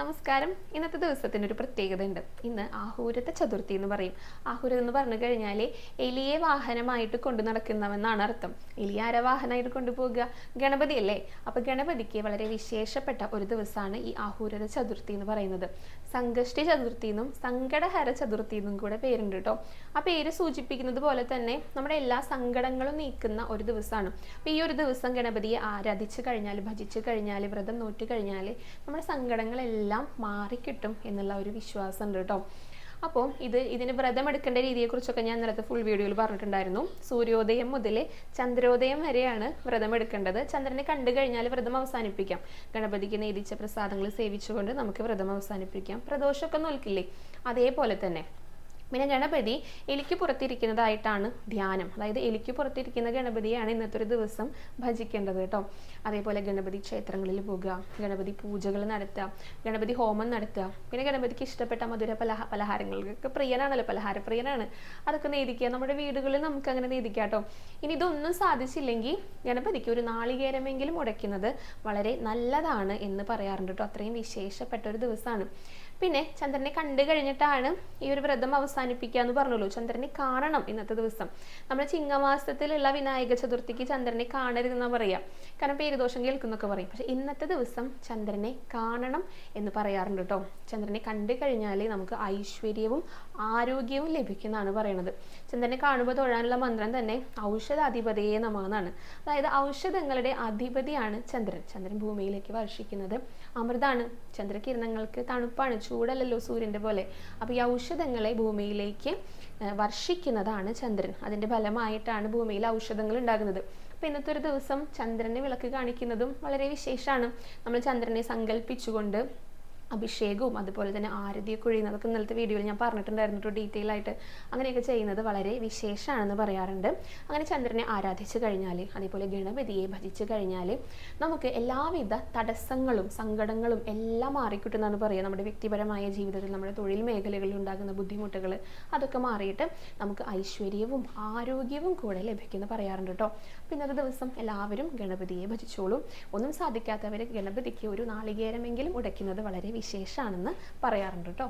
നമസ്കാരം. ഇന്നത്തെ ദിവസത്തിന് ഒരു പ്രത്യേകത ഉണ്ട് ഇന്ന് ആഹൂരത്തെ ചതുർത്ഥി എന്ന് പറയും. ആഹൂരം എന്ന് പറഞ്ഞു കഴിഞ്ഞാൽ എലിയെ വാഹനമായിട്ട് കൊണ്ടു നടക്കുന്നവെന്നാണ് അർത്ഥം. എലിയെ ആരെ വാഹനമായിട്ട് കൊണ്ടുപോകുക ഗണപതി അല്ലേ? അപ്പൊ ഗണപതിക്ക് വളരെ വിശേഷപ്പെട്ട ഒരു ദിവസമാണ് ഈ ആഹൂരത ചതുർത്ഥി എന്ന് പറയുന്നത്. സംഘഷ്ടി ചതുർത്ഥി എന്നും സങ്കടഹര ചതുർത്ഥി എന്നും കൂടെ പേരുണ്ട് കേട്ടോ. ആ പേര് സൂചിപ്പിക്കുന്നത് പോലെ തന്നെ നമ്മുടെ എല്ലാ സങ്കടങ്ങളും നീക്കുന്ന ഒരു ദിവസമാണ്. അപ്പൊ ഈ ഒരു ദിവസം ഗണപതിയെ ആരാധിച്ചു കഴിഞ്ഞാൽ ഭജിച്ചു കഴിഞ്ഞാൽ വ്രതം നോറ്റ് കഴിഞ്ഞാൽ നമ്മുടെ സങ്കടങ്ങളെല്ലാം മാറിക്കിട്ടും എന്നുള്ള ഒരു വിശ്വാസം ഉണ്ട് കേട്ടോ. അപ്പോൾ ഇത് ഇതിന് വ്രതം എടുക്കേണ്ട രീതിയെക്കുറിച്ചൊക്കെ ഞാൻ നേരത്തെ ഫുൾ വീഡിയോയിൽ പറഞ്ഞിട്ടുണ്ടായിരുന്നു. സൂര്യോദയം മുതൽ ചന്ദ്രോദയം വരെയാണ് വ്രതം എടുക്കേണ്ടത് ചന്ദ്രനെ കണ്ടു കഴിഞ്ഞാൽ വ്രതം അവസാനിപ്പിക്കാം. ഗണപതിക്ക് നേതിച്ച പ്രസാദങ്ങൾ സേവിച്ചുകൊണ്ട് നമുക്ക് വ്രതം അവസാനിപ്പിക്കാം. പ്രദോഷമൊക്കെ നോക്കില്ലേ അതേപോലെ തന്നെ. പിന്നെ ഗണപതി എലിക്ക് പുറത്തിരിക്കുന്നതായിട്ടാണ് ധ്യാനം. അതായത് എലിക്ക് പുറത്തിരിക്കുന്ന ഗണപതിയാണ് ഇന്നത്തെ ഒരു ദിവസം ഭജിക്കേണ്ടത് കേട്ടോ. അതേപോലെ ഗണപതി ക്ഷേത്രങ്ങളിൽ പോകുക ഗണപതി പൂജകൾ നടത്തുക ഗണപതി ഹോമം നടത്തുക. പിന്നെ ഗണപതിക്ക് ഇഷ്ടപ്പെട്ട മധുര പലഹ പലഹാരങ്ങൾക്ക് പ്രിയനാണല്ലോ പലഹാരപ്രിയനാണ്. അതൊക്കെ നേദിക്കുക. നമ്മുടെ വീടുകളിൽ നമുക്ക് അങ്ങനെ നേദിക്കാം കേട്ടോ. ഇനി ഇതൊന്നും സാധിച്ചില്ലെങ്കിൽ ഗണപതിക്ക് ഒരു നാളികേരമെങ്കിലും ഉടയ്ക്കുന്നത് വളരെ നല്ലതാണ് എന്ന് പറയാറുണ്ട് കേട്ടോ. അത്രയും വിശേഷപ്പെട്ട ഒരു ദിവസമാണ്. പിന്നെ ചന്ദ്രനെ കണ്ടു കഴിഞ്ഞിട്ടാണ് ഈ ഒരു വ്രതം അവസാനിപ്പിക്കുക എന്ന് പറഞ്ഞുള്ളൂ ചന്ദ്രനെ കാണണം ഇന്നത്തെ ദിവസം. നമ്മൾ ചിങ്ങമാസത്തിലുള്ള വിനായക ചതുർത്ഥിക്ക് ചന്ദ്രനെ കാണരുതെന്നാ പറയാ. കാരണം പേരുദോഷം കേൾക്കുന്നൊക്കെ പറയും. പക്ഷെ ഇന്നത്തെ ദിവസം ചന്ദ്രനെ കാണണം എന്ന് പറയാറുണ്ട് കേട്ടോ. ചന്ദ്രനെ കണ്ടു കഴിഞ്ഞാൽ നമുക്ക് ഐശ്വര്യവും ആരോഗ്യവും ലഭിക്കുന്നതാണ് പറയണത്. ചന്ദ്രനെ കാണുമ്പോൾ തൊഴാനുള്ള മന്ത്രം തന്നെ ഔഷധാധിപതിയെ നമാന്നാണ് അതായത് ഔഷധങ്ങളുടെ അധിപതിയാണ് ചന്ദ്രൻ. ചന്ദ്രൻ ഭൂമിയിലേക്ക് വർഷിക്കുന്നത് അമൃതാണ്. ചന്ദ്രകിരണങ്ങൾക്ക് തണുപ്പാണ്. ചൂടല്ലല്ലോ സൂര്യന്റെ പോലെ. അപ്പോൾ ഈ ഔഷധങ്ങളെ ഭൂമിയിലേക്ക് വർഷിക്കുന്നതാണ് ചന്ദ്രൻ. അതിന്റെ ഫലമായിട്ടാണ് ഭൂമിയിൽ ഔഷധങ്ങൾ ഉണ്ടാകുന്നത്. അപ്പോൾ ഇന്നത്തെ ഒരു ദിവസം ചന്ദ്രനെ വിളക്ക് കാണിക്കുന്നതും വളരെ വിശേഷമാണ്. നമ്മൾ ചന്ദ്രനെ സങ്കല്പിച്ചുകൊണ്ട് അഭിഷേകവും അതുപോലെ തന്നെ ആരതിയൊക്കെ ഒഴിയുന്നതൊക്കെ ഇന്നലത്തെ വീഡിയോയിൽ ഞാൻ പറഞ്ഞിട്ടുണ്ടായിരുന്നു ഡീറ്റെയിൽ ആയിട്ട്. അങ്ങനെയൊക്കെ ചെയ്യുന്നത് വളരെ വിശേഷമാണെന്ന് പറയാറുണ്ട്. അങ്ങനെ ചന്ദ്രനെ ആരാധിച്ചു കഴിഞ്ഞാൽ അതേപോലെ ഗണപതിയെ ഭജിച്ചു കഴിഞ്ഞാൽ നമുക്ക് എല്ലാവിധ തടസ്സങ്ങളും സങ്കടങ്ങളും എല്ലാം മാറിക്കിട്ടുന്നതെന്ന് പറയുക നമ്മുടെ വ്യക്തിപരമായ ജീവിതത്തിൽ നമ്മുടെ തൊഴിൽ മേഖലകളിൽ ഉണ്ടാകുന്ന ബുദ്ധിമുട്ടുകൾ അതൊക്കെ മാറിയിട്ട് നമുക്ക് ഐശ്വര്യവും ആരോഗ്യവും കൂടെ ലഭിക്കുമെന്ന് പറയാറുണ്ട് കേട്ടോ അപ്പോൾ ഇന്നത്തെ ദിവസം എല്ലാവരും ഗണപതിയെ ഭജിച്ചോളും. ഒന്നും സാധിക്കാത്തവർ ഗണപതിക്ക് ഒരു നാളികേരമെങ്കിലും ഉടയ്ക്കുന്നത് വളരെ വിശേഷമാണെന്ന് പറയാറുണ്ട് കേട്ടോ